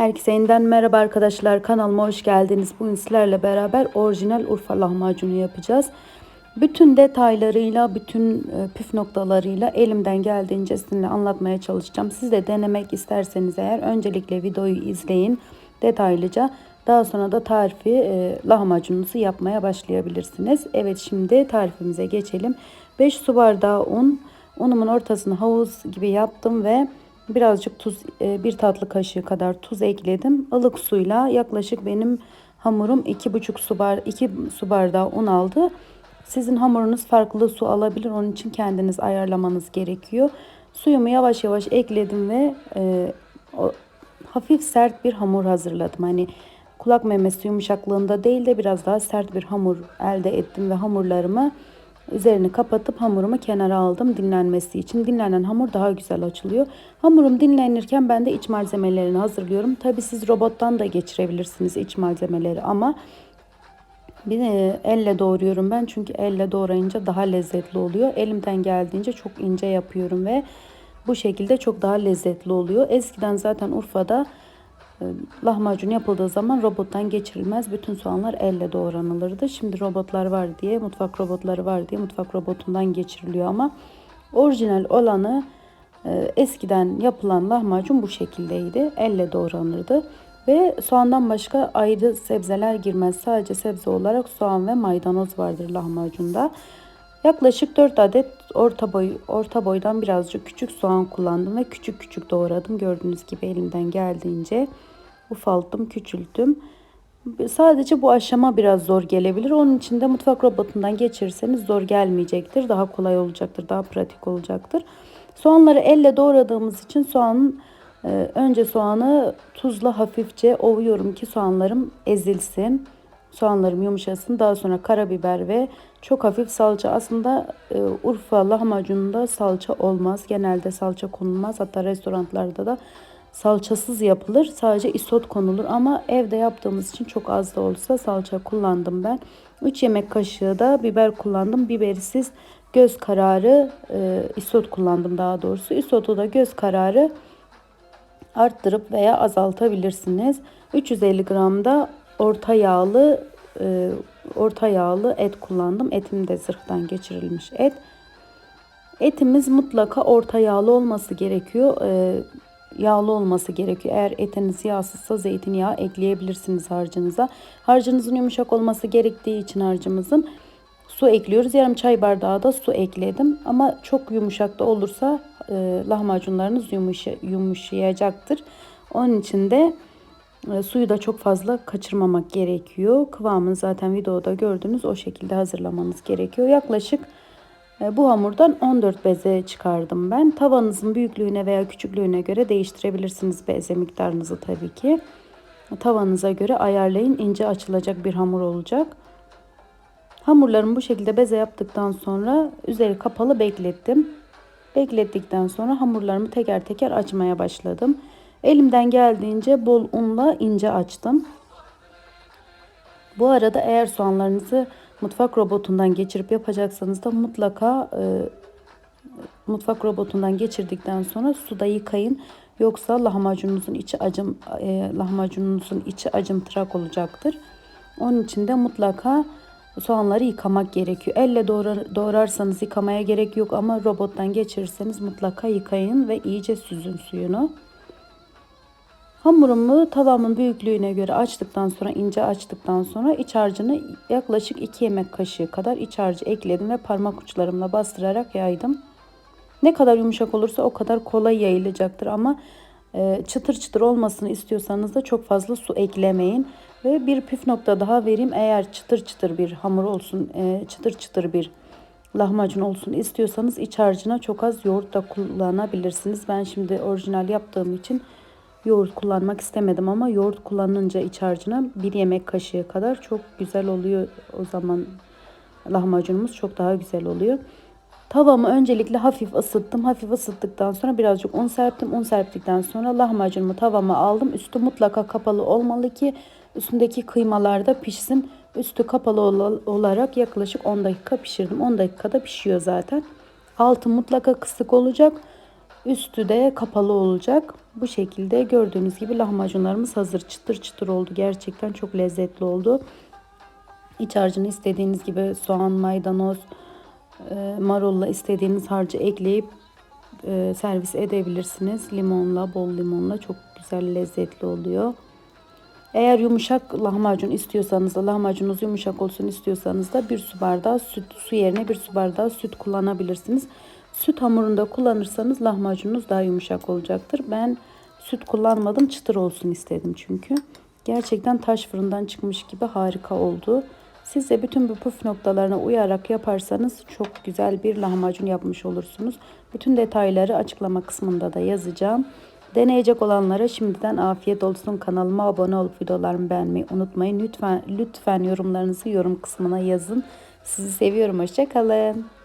Herkese yeniden merhaba arkadaşlar. Kanalıma hoş geldiniz. Bugün sizlerle beraber orijinal Urfa lahmacunu yapacağız. Bütün detaylarıyla, bütün e, püf noktalarıyla elimden geldiğince sizinle anlatmaya çalışacağım. Siz de denemek isterseniz eğer öncelikle videoyu izleyin detaylıca. Daha sonra da tarifi e, lahmacununuzu yapmaya başlayabilirsiniz. Evet şimdi tarifimize geçelim. 5 su bardağı un. Unumun ortasını havuz gibi yaptım ve birazcık tuz, e, bir tatlı kaşığı kadar tuz ekledim. Ilık suyla yaklaşık benim hamurum 2,5 su bar 2 su bardağı un aldı. Sizin hamurunuz farklı su alabilir. Onun için kendiniz ayarlamanız gerekiyor. Suyumu yavaş yavaş ekledim ve e, o, hafif sert bir hamur hazırladım. Hani kulak memesi yumuşaklığında değil de biraz daha sert bir hamur elde ettim ve hamurlarımı üzerini kapatıp hamurumu kenara aldım dinlenmesi için. Dinlenen hamur daha güzel açılıyor. Hamurum dinlenirken ben de iç malzemelerini hazırlıyorum. Tabi siz robottan da geçirebilirsiniz iç malzemeleri ama bir de elle doğruyorum ben çünkü elle doğrayınca daha lezzetli oluyor. Elimden geldiğince çok ince yapıyorum ve bu şekilde çok daha lezzetli oluyor. Eskiden zaten Urfa'da e, lahmacun yapıldığı zaman robottan geçirilmez. Bütün soğanlar elle doğranılırdı. Şimdi robotlar var diye, mutfak robotları var diye mutfak robotundan geçiriliyor ama orijinal olanı e, eskiden yapılan lahmacun bu şekildeydi. Elle doğranırdı. Ve soğandan başka ayrı sebzeler girmez. Sadece sebze olarak soğan ve maydanoz vardır lahmacunda. Yaklaşık 4 adet orta boy orta boydan birazcık küçük soğan kullandım ve küçük küçük doğradım. Gördüğünüz gibi elimden geldiğince ufalttım, küçülttüm. Sadece bu aşama biraz zor gelebilir. Onun için de mutfak robotundan geçirirseniz zor gelmeyecektir. Daha kolay olacaktır, daha pratik olacaktır. Soğanları elle doğradığımız için soğanın e, önce soğanı tuzla hafifçe ovuyorum ki soğanlarım ezilsin. Soğanlarım yumuşasın. Daha sonra karabiber ve çok hafif salça. Aslında e, Urfa lahmacununda salça olmaz. Genelde salça konulmaz. Hatta restoranlarda da salçasız yapılır. Sadece isot konulur ama evde yaptığımız için çok az da olsa salça kullandım ben. 3 yemek kaşığı da biber kullandım. Bibersiz göz kararı e, isot kullandım daha doğrusu. Isotu da göz kararı arttırıp veya azaltabilirsiniz. 350 gram da orta yağlı e, orta yağlı et kullandım. Etim de zırhtan geçirilmiş et. Etimiz mutlaka orta yağlı olması gerekiyor. E, yağlı olması gerekiyor. Eğer etiniz yağsızsa zeytinyağı ekleyebilirsiniz harcınıza. Harcınızın yumuşak olması gerektiği için harcımızın su ekliyoruz. Yarım çay bardağı da su ekledim. Ama çok yumuşak da olursa e, lahmacunlarınız yumuşa, yumuşayacaktır. Onun için de e, suyu da çok fazla kaçırmamak gerekiyor. Kıvamını zaten videoda gördünüz. O şekilde hazırlamanız gerekiyor. Yaklaşık bu hamurdan 14 beze çıkardım ben. Tavanızın büyüklüğüne veya küçüklüğüne göre değiştirebilirsiniz beze miktarınızı tabii ki. Tavanıza göre ayarlayın. ince açılacak bir hamur olacak. Hamurlarımı bu şekilde beze yaptıktan sonra üzeri kapalı beklettim. Beklettikten sonra hamurlarımı teker teker açmaya başladım. Elimden geldiğince bol unla ince açtım. Bu arada eğer soğanlarınızı mutfak robotundan geçirip yapacaksanız da mutlaka e, mutfak robotundan geçirdikten sonra suda yıkayın. Yoksa lahmacununuzun içi acım e, lahmacununuzun içi acımtırak olacaktır. Onun için de mutlaka soğanları yıkamak gerekiyor. Elle doğrar, doğrarsanız yıkamaya gerek yok ama robottan geçirirseniz mutlaka yıkayın ve iyice süzün suyunu. Hamurumu tavamın büyüklüğüne göre açtıktan sonra ince açtıktan sonra iç harcını yaklaşık 2 yemek kaşığı kadar iç harcı ekledim ve parmak uçlarımla bastırarak yaydım. Ne kadar yumuşak olursa o kadar kolay yayılacaktır ama e, çıtır çıtır olmasını istiyorsanız da çok fazla su eklemeyin. Ve bir püf nokta daha vereyim. Eğer çıtır çıtır bir hamur olsun, e, çıtır çıtır bir lahmacun olsun istiyorsanız iç harcına çok az yoğurt da kullanabilirsiniz. Ben şimdi orijinal yaptığım için yoğurt kullanmak istemedim ama yoğurt kullanınca iç harcına bir yemek kaşığı kadar çok güzel oluyor. O zaman lahmacunumuz çok daha güzel oluyor. Tavamı öncelikle hafif ısıttım. Hafif ısıttıktan sonra birazcık un serptim. Un serptikten sonra lahmacunumu tavama aldım. Üstü mutlaka kapalı olmalı ki üstündeki kıymalar da pişsin. Üstü kapalı olarak yaklaşık 10 dakika pişirdim. 10 dakikada pişiyor zaten. Altı mutlaka kısık olacak. Üstü de kapalı olacak. Bu şekilde gördüğünüz gibi lahmacunlarımız hazır. Çıtır çıtır oldu. Gerçekten çok lezzetli oldu. İç harcını istediğiniz gibi soğan, maydanoz, e, marulla istediğiniz harcı ekleyip e, servis edebilirsiniz. Limonla, bol limonla çok güzel lezzetli oluyor. Eğer yumuşak lahmacun istiyorsanız da lahmacununuz yumuşak olsun istiyorsanız da bir su bardağı süt su yerine bir su bardağı süt kullanabilirsiniz. Süt hamurunda kullanırsanız lahmacununuz daha yumuşak olacaktır. Ben süt kullanmadım çıtır olsun istedim çünkü. Gerçekten taş fırından çıkmış gibi harika oldu. Siz de bütün bu püf noktalarına uyarak yaparsanız çok güzel bir lahmacun yapmış olursunuz. Bütün detayları açıklama kısmında da yazacağım. Deneyecek olanlara şimdiden afiyet olsun. Kanalıma abone olup videolarımı beğenmeyi unutmayın. Lütfen lütfen yorumlarınızı yorum kısmına yazın. Sizi seviyorum. Hoşçakalın.